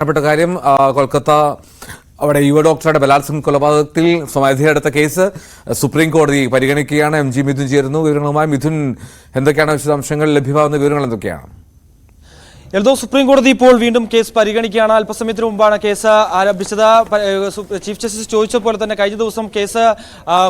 പ്രധാനപ്പെട്ട കാര്യം കൊൽക്കത്ത അവിടെ യുവ ഡോക്ടറുടെ ബലാത്സംഗ കൊലപാതകത്തിൽ സ്വമേധയെടുത്ത കേസ് സുപ്രീം കോടതി പരിഗണിക്കുകയാണ്. എം ജി മിഥുൻ ചേരുന്നു. വിവരങ്ങളുമായി മിഥുൻ എന്തൊക്കെയാണ് വിശദാംശങ്ങൾ? ലഭ്യമാകുന്ന വിവരങ്ങൾ എന്തൊക്കെയാണ്? എൽദോ സുപ്രീം കോടതി ഇപ്പോൾ വീണ്ടും കേസ് പരിഗണിക്കുകയാണ്. അല്പസമയത്തിന് മുമ്പാണ് കേസ് ആരംഭിച്ചത്. ചീഫ് ജസ്റ്റിസ് ചോദിച്ചതുപോലെ തന്നെ കഴിഞ്ഞ ദിവസം കേസ്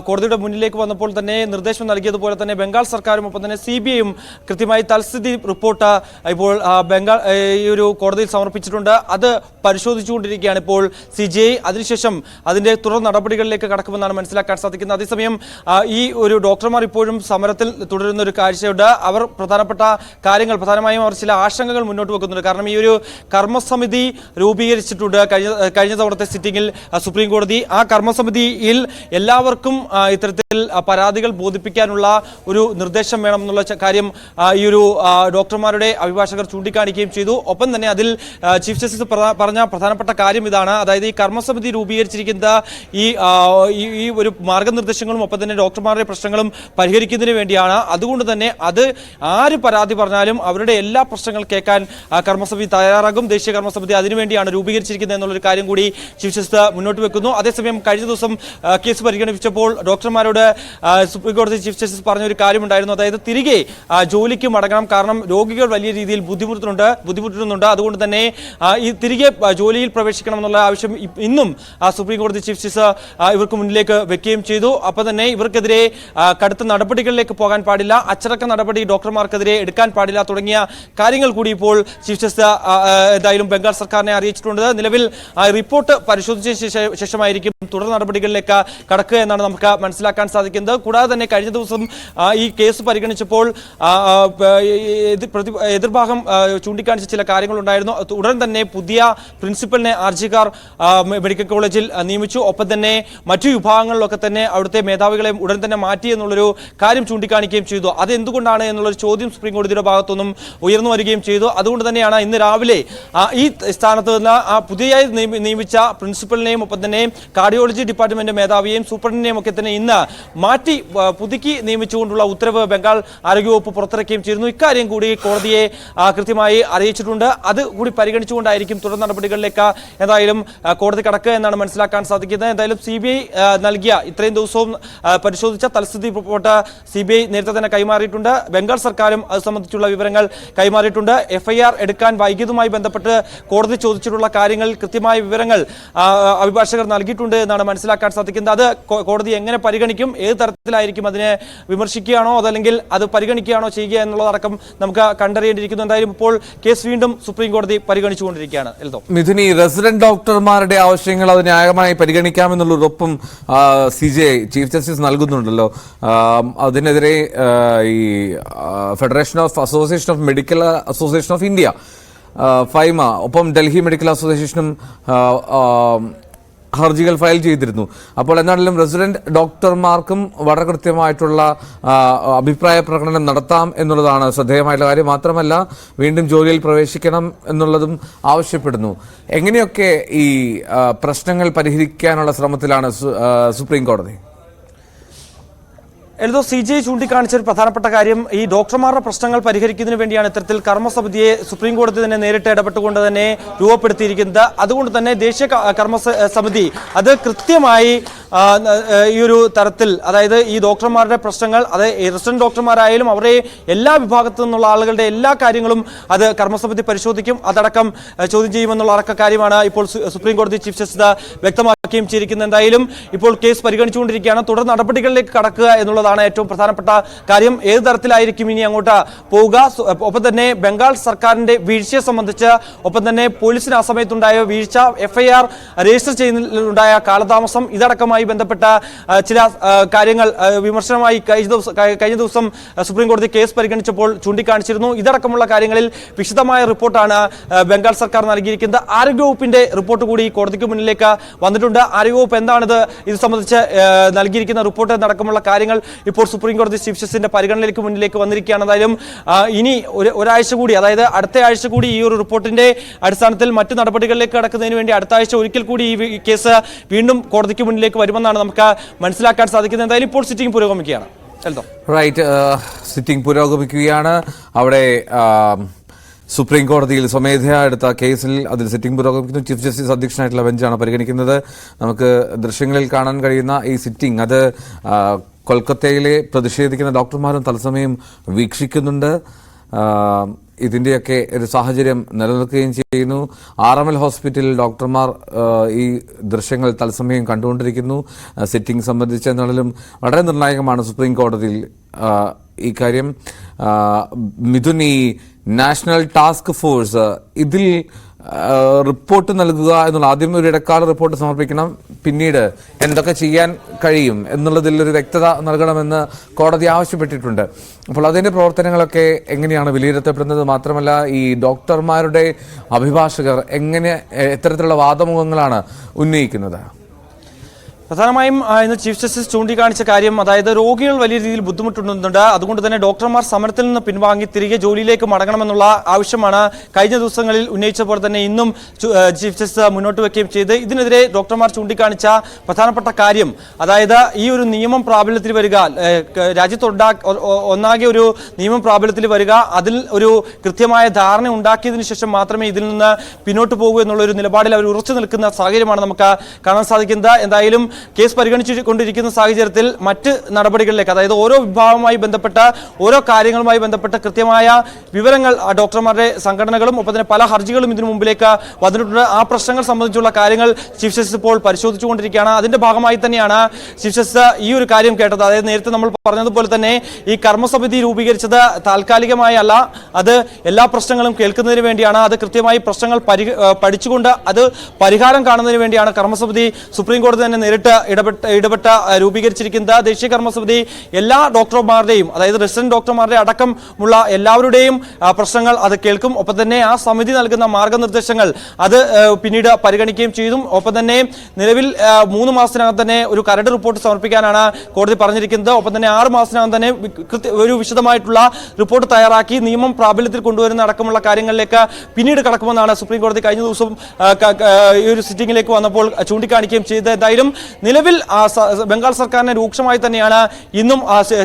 കോടതിയുടെ മുന്നിലേക്ക് വന്നപ്പോൾ തന്നെ നിർദ്ദേശം നൽകിയതുപോലെ തന്നെ ബംഗാൾ സർക്കാരും ഒപ്പം തന്നെ സി ബി ഐയും കൃത്യമായി തൽസ്ഥിതി റിപ്പോർട്ട് ഇപ്പോൾ ബംഗാൾ ഈ ഒരു കോടതിയിൽ സമർപ്പിച്ചിട്ടുണ്ട്. അത് പരിശോധിച്ചുകൊണ്ടിരിക്കുകയാണ് ഇപ്പോൾ സി ജി ഐ. അതിനുശേഷം അതിന്റെ തുടർ നടപടികളിലേക്ക് കടക്കുമെന്നാണ് മനസ്സിലാക്കാൻ സാധിക്കുന്നത്. അതേസമയം ഈ ഒരു ഡോക്ടർമാർ ഇപ്പോഴും സമരത്തിൽ തുടരുന്ന ഒരു കാഴ്ചയുണ്ട്. അവർ പ്രധാനപ്പെട്ട കാര്യങ്ങൾ പ്രധാനമായും അവർ ചില ആശങ്കകൾ മുന്നോട്ട് വെക്കുന്നുണ്ട്. കാരണം ഈ ഒരു കർമ്മസമിതി രൂപീകരിച്ചിട്ടുണ്ട്. കഴിഞ്ഞ കഴിഞ്ഞ തവണത്തെ സിറ്റിംഗിൽ സുപ്രീം കോടതി ആ കർമ്മസമിതിയിൽ എല്ലാവർക്കും ഇത്തരത്തിൽ പരാതികൾ ബോധിപ്പിക്കാനുള്ള ഒരു നിർദ്ദേശം വേണമെന്നുള്ള കാര്യം ഈ ഒരു ഡോക്ടർമാരുടെ അഭിഭാഷകർ ചൂണ്ടിക്കാണിക്കുകയും ചെയ്തു. ഒപ്പം തന്നെ അതിൽ ചീഫ് ജസ്റ്റിസ് പറഞ്ഞ പ്രധാനപ്പെട്ട കാര്യം ഇതാണ്. അതായത് ഈ കർമ്മസമിതി രൂപീകരിച്ചിരിക്കുന്ന ഈ ഈ ഒരു മാർഗനിർദ്ദേശങ്ങളും ഒപ്പം തന്നെ ഡോക്ടർമാരുടെ പ്രശ്നങ്ങളും പരിഹരിക്കുന്നതിന് വേണ്ടിയാണ്. അതുകൊണ്ട് തന്നെ അത് ആര് പരാതി പറഞ്ഞാലും അവരുടെ എല്ലാ പ്രശ്നങ്ങൾ കേൾക്കാൻ കർമ്മസമിതി തയ്യാറാകും. ദേശീയ കർമ്മസമിതി അതിനുവേണ്ടിയാണ് രൂപീകരിച്ചിരിക്കുന്നത് എന്നുള്ളൊരു കാര്യം കൂടി ചീഫ് ജസ്റ്റിസ് മുന്നോട്ട് വെക്കുന്നു. അതേസമയം കഴിഞ്ഞ ദിവസം കേസ് പരിഗണിച്ചപ്പോൾ ഡോക്ടർമാരോട് സുപ്രീംകോടതി സുപ്രീം കോടതി ചീഫ് ജസ്റ്റിസ് പറഞ്ഞ ഒരു കാര്യമുണ്ടായിരുന്നു. അതായത് തിരികെ ജോലിക്ക് മടങ്ങണം. കാരണം രോഗികൾ വലിയ രീതിയിൽ ബുദ്ധിമുട്ടുന്നുണ്ട് ബുദ്ധിമുട്ടുന്നുണ്ട് അതുകൊണ്ട് തന്നെ ഈ തിരികെ ജോലിയിൽ പ്രവേശിക്കണം എന്നുള്ള ആവശ്യം ഇന്നും സുപ്രീംകോടതി സുപ്രീം കോടതി ചീഫ് ജസ്റ്റിസ് ഇവർക്ക് മുന്നിലേക്ക് വെക്കുകയും ചെയ്തു. അപ്പോൾ തന്നെ ഇവർക്കെതിരെ കടുത്ത നടപടികളിലേക്ക് പോകാൻ പാടില്ല. അച്ചടക്ക നടപടി ഡോക്ടർമാർക്കെതിരെ എടുക്കാൻ പാടില്ല തുടങ്ങിയ കാര്യങ്ങൾ കൂടി ഇപ്പോൾ ചീഫ് ജസ്റ്റിസ് ഏതായാലും ബംഗാൾ സർക്കാരിനെ അറിയിച്ചിട്ടുണ്ട്. നിലവിൽ റിപ്പോർട്ട് പരിശോധിച്ച ശേഷ- ശേഷമായിരിക്കും തുടർ നടപടികളിലേക്ക് കടക്കുക എന്നാണ് നമുക്ക് മനസ്സിലാക്കാൻ സാധിക്കുന്നത്. കൂടാതെ തന്നെ കഴിഞ്ഞ ദിവസം ഈ കേസ് പരിഗണിച്ചപ്പോൾ എതിർഭാഗം ചൂണ്ടിക്കാണിച്ച ചില കാര്യങ്ങളുണ്ടായിരുന്നു. ഉടൻ തന്നെ പുതിയ പ്രിൻസിപ്പലിനെ ആർജിക്കാർ മെഡിക്കൽ കോളേജിൽ നിയമിച്ചു. ഒപ്പം തന്നെ മറ്റു വിഭാഗങ്ങളിലൊക്കെ തന്നെ അവിടുത്തെ മേധാവികളെ ഉടൻ തന്നെ മാറ്റി എന്നുള്ളൊരു കാര്യം ചൂണ്ടിക്കാണിക്കുകയും ചെയ്തു. അത് എന്തുകൊണ്ടാണ് എന്നുള്ളൊരു ചോദ്യം സുപ്രീം കോടതിയുടെ ഭാഗത്തുനിന്നും ഉയർന്നു വരികയും ചെയ്തു. അതുകൊണ്ട് തന്നെയാണ് ഇന്ന് രാവിലെ ഈ സ്ഥാനത്ത് നിന്ന് ആ പുതിയതായി നിയമിച്ച പ്രിൻസിപ്പലിനെയും ഒപ്പം തന്നെ കാർഡിയോളജി ഡിപ്പാർട്ട്മെന്റ് മേധാവിയെയും സൂപ്രണ്ടിനെയും ഒക്കെ തന്നെ ഇന്ന് മാറ്റി പുതുക്കി നിയമിച്ചുകൊണ്ടുള്ള ഉത്തരവ് ബംഗാൾ ആരോഗ്യവകുപ്പ് പുറത്തിറക്കുകയും ചെയ്തിരുന്നു. ഇക്കാര്യം കൂടി കോടതിയെ കൃത്യമായി അറിയിച്ചിട്ടുണ്ട്. അത് കൂടി പരിഗണിച്ചുകൊണ്ടായിരിക്കും തുടർ നടപടികളിലേക്ക് എന്തായാലും കോടതി കടക്കുക എന്നാണ് മനസ്സിലാക്കാൻ സാധിക്കുന്നത്. എന്തായാലും സി ബി ഐ നൽകിയ ഇത്രയും ദിവസവും പരിശോധിച്ച തൽസ്ഥിതി റിപ്പോർട്ട് സി ബി ഐ നേരത്തെ തന്നെ കൈമാറിയിട്ടുണ്ട്. ബംഗാൾ സർക്കാരും അത് സംബന്ധിച്ചുള്ള വിവരങ്ങൾ കൈമാറിയിട്ടുണ്ട്. എഫ്ഐആർ എടുക്കാൻ വൈകിയതുമായി ബന്ധപ്പെട്ട് കോടതി ചോദിച്ചിട്ടുള്ള കാര്യങ്ങൾ കൃത്യമായ വിവരങ്ങൾ അഭിഭാഷകർ നൽകിയിട്ടുണ്ട് എന്നാണ് മനസ്സിലാക്കാൻ സാധിക്കുന്നത്. അത് കോടതി എങ്ങനെ പരിഗണിക്കും ഏത് തരത്തിലായിരിക്കും അതിനെ വിമർശിക്കുകയാണോ അതല്ലെങ്കിൽ അത് പരിഗണിക്കുകയാണോ ചെയ്യുക എന്നുള്ളതടക്കം നമുക്ക് കണ്ടറിയേണ്ടിയിരിക്കുന്നു. എന്തായാലും ഇപ്പോൾ കേസ് വീണ്ടും സുപ്രീം കോടതി പരിഗണിച്ചുകൊണ്ടിരിക്കുകയാണ്. എൽദോ. മിഥുനി റെസിഡന്റ് ഡോക്ടർമാരുടെ ആവശ്യങ്ങൾ അത് ന്യായമായി പരിഗണിക്കാമെന്നുള്ള ഉറപ്പും സി ജെ ചീഫ് ജസ്റ്റിസ് നൽകുന്നുണ്ടല്ലോ. അതിനെതിരെ ഈ federation of association of medical association of India. FAIMA ഒപ്പം ഡൽഹി മെഡിക്കൽ അസോസിയേഷനും ഹർജികൾ ഫയൽ ചെയ്തിരുന്നു. അപ്പോൾ എന്നാണെങ്കിലും റെസിഡന്റ് ഡോക്ടർമാർക്കും വളരെ കൃത്യമായിട്ടുള്ള അഭിപ്രായ പ്രകടനം നടത്താം എന്നുള്ളതാണ് ശ്രദ്ധേയമായിട്ടുള്ള കാര്യം. മാത്രമല്ല വീണ്ടും ജോലിയിൽ പ്രവേശിക്കണം എന്നുള്ളതും ആവശ്യപ്പെടുന്നു. എങ്ങനെയൊക്കെ ഈ പ്രശ്നങ്ങൾ പരിഹരിക്കാനുള്ള ശ്രമത്തിലാണ് സുപ്രീം കോടതി? എൽദോ സി ജി ചൂണ്ടിക്കാണിച്ച ഒരു പ്രധാനപ്പെട്ട കാര്യം ഈ ഡോക്ടർമാരുടെ പ്രശ്നങ്ങൾ പരിഹരിക്കുന്നതിന് വേണ്ടിയാണ് ഇത്തരത്തിൽ കർമ്മസമിതിയെ സുപ്രീം കോടതി തന്നെ നേരിട്ട് ഇടപെട്ടുകൊണ്ട് തന്നെ രൂപപ്പെടുത്തിയിരിക്കുന്നത്. അതുകൊണ്ട് തന്നെ ദേശീയ കർമ്മ സമിതി അത് കൃത്യമായി ഈ ഒരു തരത്തിൽ അതായത് ഈ ഡോക്ടർമാരുടെ പ്രശ്നങ്ങൾ അത് റെസിഡന്റ് ഡോക്ടർമാരായാലും അവരെ എല്ലാ വിഭാഗത്തു നിന്നുള്ള ആളുകളുടെ എല്ലാ കാര്യങ്ങളും അത് കർമ്മസമിതി പരിശോധിക്കും. അതടക്കം ചോദ്യം ചെയ്യുമെന്നുള്ള അടക്ക കാര്യമാണ് ഇപ്പോൾ സുപ്രീം കോടതി ചീഫ് ജസ്റ്റിസ് വ്യക്തമാക്കുകയും ചെയ്തിരിക്കുന്നത്. എന്തായാലും ഇപ്പോൾ കേസ് പരിഗണിച്ചുകൊണ്ടിരിക്കുകയാണ്. തുടർ നടപടികളിലേക്ക് കടക്കുക എന്നുള്ളതാണ് ഏറ്റവും പ്രധാനപ്പെട്ട കാര്യം. ഏത് തരത്തിലായിരിക്കും ഇനി അങ്ങോട്ട് പോവുക? ഒപ്പം തന്നെ ബംഗാൾ സർക്കാരിന്റെ വീഴ്ചയെ സംബന്ധിച്ച് ഒപ്പം തന്നെ പോലീസിന് ആ സമയത്തുണ്ടായ വീഴ്ച എഫ്ഐആർ രജിസ്റ്റർ ചെയ്യുന്നതിലുണ്ടായ കാലതാമസം ഇതടക്കമായി ബന്ധപ്പെട്ട ചില കാര്യങ്ങൾ വിമർശനമായി കഴിഞ്ഞ ദിവസം കഴിഞ്ഞ ദിവസം സുപ്രീം കോടതി കേസ് പരിഗണിച്ചപ്പോൾ ചൂണ്ടിക്കാണിച്ചിരുന്നു. ഇതടക്കമുള്ള കാര്യങ്ങളിൽ വിശദമായ റിപ്പോർട്ടാണ് ബംഗാൾ സർക്കാർ നൽകിയിരിക്കുന്നത്. ആരോഗ്യവകുപ്പിന്റെ റിപ്പോർട്ട് കൂടി കോടതിക്ക് മുന്നിലേക്ക് വന്നിട്ടുണ്ട്. ആരോഗ്യവകുപ്പ് എന്താണിത്? ഇത് സംബന്ധിച്ച് നൽകിയിരിക്കുന്ന റിപ്പോർട്ട് അടക്കമുള്ള കാര്യങ്ങൾ ഇപ്പോൾ സുപ്രീം കോടതി ചീഫ് ജസ്റ്റിസിന്റെ പരിഗണനയിലേക്ക് മുന്നിലേക്ക് വന്നിരിക്കുകയാണ്. എന്തായാലും ഇനി ഒരു ഒരാഴ്ച കൂടി അതായത് അടുത്ത ആഴ്ച കൂടി ഈ ഒരു റിപ്പോർട്ടിന്റെ അടിസ്ഥാനത്തിൽ മറ്റു നടപടികളിലേക്ക് കടക്കുന്നതിന് വേണ്ടി അടുത്ത ആഴ്ച ഒരിക്കൽ കൂടി ഈ കേസ് വീണ്ടും കോടതിക്ക് മുന്നിലേക്ക് വരുമെന്നാണ് നമുക്ക് മനസ്സിലാക്കാൻ സാധിക്കുന്നത്. എന്തായാലും ഇപ്പോൾ സിറ്റിംഗ് പുരോഗമിക്കുകയാണ്. റൈറ്റ് സിറ്റിംഗ് പുരോഗമിക്കുകയാണ്. അവിടെ സുപ്രീം കോടതിയിൽ സ്വമേധയാ എടുത്ത കേസിൽ അതിൽ സിറ്റിംഗ് പുരോഗമിക്കുന്നു. ചീഫ് ജസ്റ്റിസ് അധ്യക്ഷനായിട്ടുള്ള ബെഞ്ചാണ് പരിഗണിക്കുന്നത്. നമുക്ക് ദൃശ്യങ്ങളിൽ കാണാൻ കഴിയുന്ന ഈ സിറ്റിംഗ് അത് കൊൽക്കത്തയിലെ പ്രതിഷേധിക്കുന്ന ഡോക്ടർമാരും തത്സമയം വീക്ഷിക്കുന്നുണ്ട്. ആ, ഇതിന്റെയൊക്കെ ഒരു സാഹചര്യം നിലനിൽക്കുകയും ചെയ്യുന്നു. ആർ എം എൽ ഹോസ്പിറ്റലിൽ ഡോക്ടർമാർ ഈ ദൃശ്യങ്ങൾ തത്സമയം കണ്ടുകൊണ്ടിരിക്കുന്നു. സിറ്റിംഗ് സംബന്ധിച്ച എന്നാലും വളരെ നിർണായകമാണ് സുപ്രീം കോടതിയിൽ ഈ കാര്യം. മിഥുൻ ഈ നാഷണൽ ടാസ്ക് ഫോഴ്സ് ഇതിൽ റിപ്പോർട്ട് നൽകുക എന്നുള്ള ആദ്യം ഒരു ഇടക്കാല റിപ്പോർട്ട് സമർപ്പിക്കണം. പിന്നീട് എന്തൊക്കെ ചെയ്യാൻ കഴിയും എന്നുള്ളതിൽ ഒരു വ്യക്തത നൽകണമെന്ന് കോടതി ആവശ്യപ്പെട്ടിട്ടുണ്ട്. അപ്പോൾ അതിന്റെ പ്രവർത്തനങ്ങളൊക്കെ എങ്ങനെയാണ് വിലയിരുത്തപ്പെടുന്നത്? മാത്രമല്ല ഈ ഡോക്ടർമാരുടെ അഭിഭാഷകർ എങ്ങനെ എത്തരത്തിലുള്ള വാദമുഖങ്ങളാണ് ഉന്നയിക്കുന്നത്? പ്രധാനമായും ഇന്ന് ചീഫ് ജസ്റ്റിസ് ചൂണ്ടിക്കാണിച്ച കാര്യം അതായത് രോഗികൾ വലിയ രീതിയിൽ ബുദ്ധിമുട്ടുന്നുണ്ട് അതുകൊണ്ട് തന്നെ ഡോക്ടർമാർ സമരത്തിൽ നിന്ന് പിൻവാങ്ങി തിരികെ ജോലിയിലേക്ക് മടങ്ങണമെന്നുള്ള ആവശ്യമാണ് കഴിഞ്ഞ ദിവസങ്ങളിൽ ഉന്നയിച്ച പോലെ തന്നെ ഇന്നും ചീഫ് ജസ്റ്റിസ് മുന്നോട്ട് വയ്ക്കുകയും ചെയ്ത്. ഇതിനെതിരെ ഡോക്ടർമാർ ചൂണ്ടിക്കാണിച്ച പ്രധാനപ്പെട്ട കാര്യം അതായത് ഈ ഒരു നിയമം പ്രാബല്യത്തിൽ വരിക രാജ്യത്തുണ്ടാ ഒന്നാകെ ഒരു നിയമം പ്രാബല്യത്തിൽ വരിക അതിൽ ഒരു കൃത്യമായ ധാരണ ഉണ്ടാക്കിയതിനു ശേഷം മാത്രമേ ഇതിൽ നിന്ന് പിന്നോട്ട് പോകൂ എന്നുള്ള ഒരു നിലപാടിൽ അവർ ഉറച്ചു നിൽക്കുന്ന സാഹചര്യമാണ് നമുക്ക് കാണാൻ സാധിക്കുന്നത്. എന്തായാലും കേസ് പരിഗണിച്ചു കൊണ്ടിരിക്കുന്ന സാഹചര്യത്തിൽ മറ്റ് നടപടികളിലേക്ക് അതായത് ഓരോ വിഭാഗവുമായി ബന്ധപ്പെട്ട ഓരോ കാര്യങ്ങളുമായി ബന്ധപ്പെട്ട കൃത്യമായ വിവരങ്ങൾ ഡോക്ടർമാരുടെ സംഘടനകളും ഒപ്പം തന്നെ പല ഹർജികളും ഇതിനു മുമ്പിലേക്ക് വന്നിട്ടുണ്ട്. ആ പ്രശ്നങ്ങൾ സംബന്ധിച്ചുള്ള കാര്യങ്ങൾ ചീഫ് ജസ്റ്റിസ് ഇപ്പോൾ പരിശോധിച്ചുകൊണ്ടിരിക്കുകയാണ്. അതിന്റെ ഭാഗമായി തന്നെയാണ് ചീഫ് ജസ്റ്റിസ് ഈ ഒരു കാര്യം കേട്ടത്. അതായത് നേരത്തെ നമ്മൾ പറഞ്ഞതുപോലെ തന്നെ ഈ കർമ്മസമിതി രൂപീകരിച്ചത് താൽക്കാലികമായി അല്ല. അത് എല്ലാ പ്രശ്നങ്ങളും കേൾക്കുന്നതിന് വേണ്ടിയാണ്. അത് കൃത്യമായി പ്രശ്നങ്ങൾ പഠിച്ചുകൊണ്ട് അത് പരിഹാരം കാണുന്നതിന് വേണ്ടിയാണ് കർമ്മസമിതി സുപ്രീം കോടതി തന്നെ നേരിട്ട് ഇടപെട്ട് ഇടപെട്ട ഏഹ് രൂപീകരിച്ചിരിക്കുന്നത് ദേശീയ കർമ്മസമിതി എല്ലാ ഡോക്ടർമാരുടെയും അതായത് റെസിഡന്റ് ഡോക്ടർമാരുടെ അടക്കമുള്ള എല്ലാവരുടെയും പ്രശ്നങ്ങൾ അത് കേൾക്കും. ഒപ്പം തന്നെ ആ സമിതി നൽകുന്ന മാർഗനിർദ്ദേശങ്ങൾ അത് പിന്നീട് പരിഗണിക്കുകയും ചെയ്തു. ഒപ്പം തന്നെ നിലവിൽ മൂന്ന് മാസത്തിനകം തന്നെ ഒരു കരട് റിപ്പോർട്ട് സമർപ്പിക്കാനാണ് കോടതി പറഞ്ഞിരിക്കുന്നത്. ഒപ്പം തന്നെ ആറ് മാസത്തിനകം തന്നെ ഒരു വിശദമായിട്ടുള്ള റിപ്പോർട്ട് തയ്യാറാക്കി നിയമം പ്രാബല്യത്തിൽ കൊണ്ടുവരുന്ന അടക്കമുള്ള കാര്യങ്ങളിലേക്ക് പിന്നീട് കടക്കുമെന്നാണ് സുപ്രീം കോടതി കഴിഞ്ഞ ദിവസം ഈ ഒരു സിറ്റിംഗിലേക്ക് വന്നപ്പോൾ ചൂണ്ടിക്കാണിക്കുകയും ചെയ്തത്. എന്തായാലും നിലവിൽ ബംഗാൾ സർക്കാരിനെ രൂക്ഷമായി തന്നെയാണ് ഇന്നും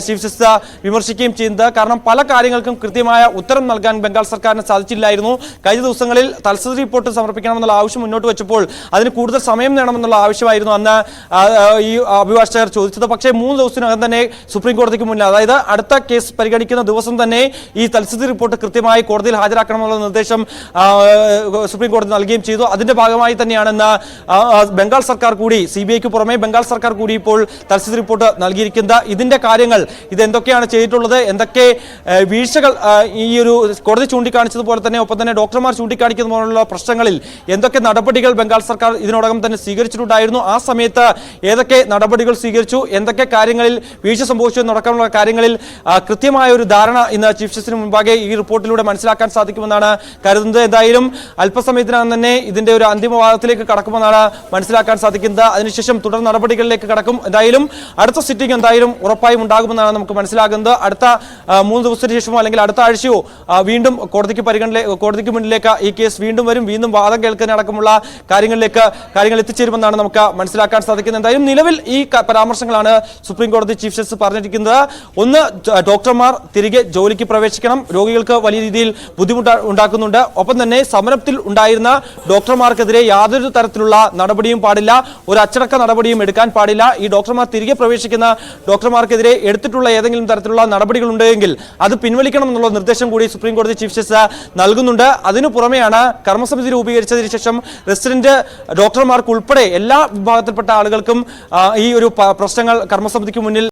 ചീഫ് ജസ്റ്റിസ് വിമർശിക്കുകയും ചെയ്യുന്നത് കാരണം പല കാര്യങ്ങൾക്കും കൃത്യമായ ഉത്തരം നൽകാൻ ബംഗാൾ സർക്കാരിന് സാധിച്ചില്ലായിരുന്നു. കഴിഞ്ഞ ദിവസങ്ങളിൽ തൽസ്ഥിതി റിപ്പോർട്ട് സമർപ്പിക്കണമെന്നുള്ള ആവശ്യം മുന്നോട്ട് വെച്ചപ്പോൾ അതിന് കൂടുതൽ സമയം നേടണമെന്നുള്ള ആവശ്യമായിരുന്നു അന്ന് ഈ അഭിഭാഷകർ ചോദിച്ചത്. പക്ഷേ മൂന്ന് ദിവസത്തിനകം തന്നെ സുപ്രീം കോടതിക്ക് മുന്നിൽ അതായത് അടുത്ത കേസ് പരിഗണിക്കുന്ന ദിവസം തന്നെ ഈ തൽസ്ഥിതി റിപ്പോർട്ട് കൃത്യമായി കോടതിയിൽ ഹാജരാക്കണമെന്നുള്ള നിർദ്ദേശം സുപ്രീം കോടതി നൽകുകയും ചെയ്തു. അതിന്റെ ഭാഗമായി തന്നെയാണ് ബംഗാൾ സർക്കാർ കൂടി സി ബി ഐക്ക് ബംഗാൾ സർക്കാർ കൂടി ഇപ്പോൾ തൽസ്ഥിതി റിപ്പോർട്ട് നൽകിയിരിക്കുന്നത്. ഇതിന്റെ കാര്യങ്ങൾ ഇത് എന്തൊക്കെയാണ് ചെയ്തിട്ടുള്ളത്? എന്തൊക്കെ വീഴ്ചകൾ ഈ ഒരു കോടതി ചൂണ്ടിക്കാണിച്ചതുപോലെ തന്നെ ഒപ്പം തന്നെ ഡോക്ടർമാർ ചൂണ്ടിക്കാണിക്കുന്ന പോലുള്ള പ്രശ്നങ്ങളിൽ എന്തൊക്കെ നടപടികൾ ബംഗാൾ സർക്കാർ ഇതിനോടകം തന്നെ സ്വീകരിച്ചിട്ടുണ്ടായിരുന്നു? ആ സമയത്ത് ഏതൊക്കെ നടപടികൾ സ്വീകരിച്ചു? എന്തൊക്കെ കാര്യങ്ങളിൽ വീഴ്ച സംഭവിച്ചു എന്നടക്കമുള്ള കാര്യങ്ങളിൽ കൃത്യമായ ഒരു ധാരണ ഇന്ന് ചീഫ് ജസ്റ്റിസിന് മുമ്പാകെ ഈ റിപ്പോർട്ടിലൂടെ മനസ്സിലാക്കാൻ സാധിക്കുമെന്നാണ് കരുതുന്നത്. എന്തായാലും അല്പസമയത്തിനകം തന്നെ ഇതിന്റെ ഒരു അന്തിമവാദത്തിലേക്ക് കടക്കുമെന്നാണ് മനസ്സിലാക്കാൻ സാധിക്കുന്നത്. അതിനുശേഷം തുടർ നടപടികളിലേക്ക് കടക്കും. എന്തായാലും അടുത്ത സിറ്റിംഗ് എന്തായാലും ഉറപ്പായും ഉണ്ടാകുമെന്നാണ് നമുക്ക് മനസ്സിലാകുന്നത്. അടുത്ത മൂന്ന് ദിവസത്തിന് ശേഷമോ അല്ലെങ്കിൽ അടുത്ത ആഴ്ചയോ വീണ്ടും കോടതിക്ക് പരിഗണന കോടതിക്ക് മുന്നിലേക്ക് ഈ കേസ് വീണ്ടും വരും. വീണ്ടും വാദം കേൾക്കാൻ അടക്കമുള്ള കാര്യങ്ങളിലേക്ക് കാര്യങ്ങൾ എത്തിച്ചേരുമെന്നാണ് നമുക്ക് മനസ്സിലാക്കാൻ സാധിക്കുന്നത്. എന്തായാലും നിലവിൽ ഈ പരാമർശങ്ങളാണ് സുപ്രീം കോടതി ചീഫ് ജസ്റ്റിസ് പറഞ്ഞിരിക്കുന്നത്. ഒന്ന് ഡോക്ടർമാർ തിരികെ ജോലിക്ക് പ്രവേശിക്കണം. രോഗികൾക്ക് വലിയ രീതിയിൽ ബുദ്ധിമുട്ട് ഉണ്ടാക്കുന്നുണ്ട്. ഒപ്പം തന്നെ സമരത്തിൽ ഉണ്ടായിരുന്ന ഡോക്ടർമാർക്കെതിരെ യാതൊരു തരത്തിലുള്ള നടപടിയും പാടില്ല. ഒരു അച്ചടക്ക നടപടിയും എടുക്കാൻ പാടില്ല. ഈ ഡോക്ടർമാർ തിരികെ പ്രവേശിക്കുന്ന ഡോക്ടർമാർക്കെതിരെ എടുത്തിട്ടുള്ള ഏതെങ്കിലും തരത്തിലുള്ള നടപടികളുണ്ടെങ്കിൽ അത് പിൻവലിക്കണം എന്നുള്ള നിർദ്ദേശം കൂടി സുപ്രീം കോടതി ചീഫ് ജസ്റ്റിസ് നൽകുന്നുണ്ട്. അതിനു പുറമെയാണ് കർമ്മസമിതി രൂപീകരിച്ചതിന് ശേഷം റെസിഡന്റ് ഡോക്ടർമാർക്ക് ഉൾപ്പെടെ എല്ലാ വിഭാഗത്തിൽപ്പെട്ട ആളുകൾക്കും ഈ ഒരു പ്രശ്നങ്ങൾ കർമ്മസമിതിക്ക് മുന്നിൽ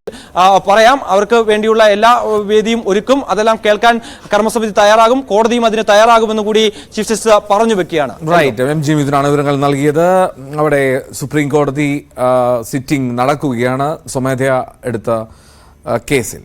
പറയാം. അവർക്ക് വേണ്ടിയുള്ള എല്ലാ വേദിയും ഒരുക്കും. അതെല്ലാം കേൾക്കാൻ കർമ്മസമിതി തയ്യാറാകും. കോടതിയും അതിന് തയ്യാറാകുമെന്ന് കൂടി ചീഫ് ജസ്റ്റിസ് പറഞ്ഞു വെക്കുകയാണ്. Right M. ജി. വിവരങ്ങൾ നൽകിയത്. അവിടെ സുപ്രീം കോടതി സിറ്റിംഗ് നടക്കുകയാണ് സ്വമേധയാ എടുത്ത കേസിൽ.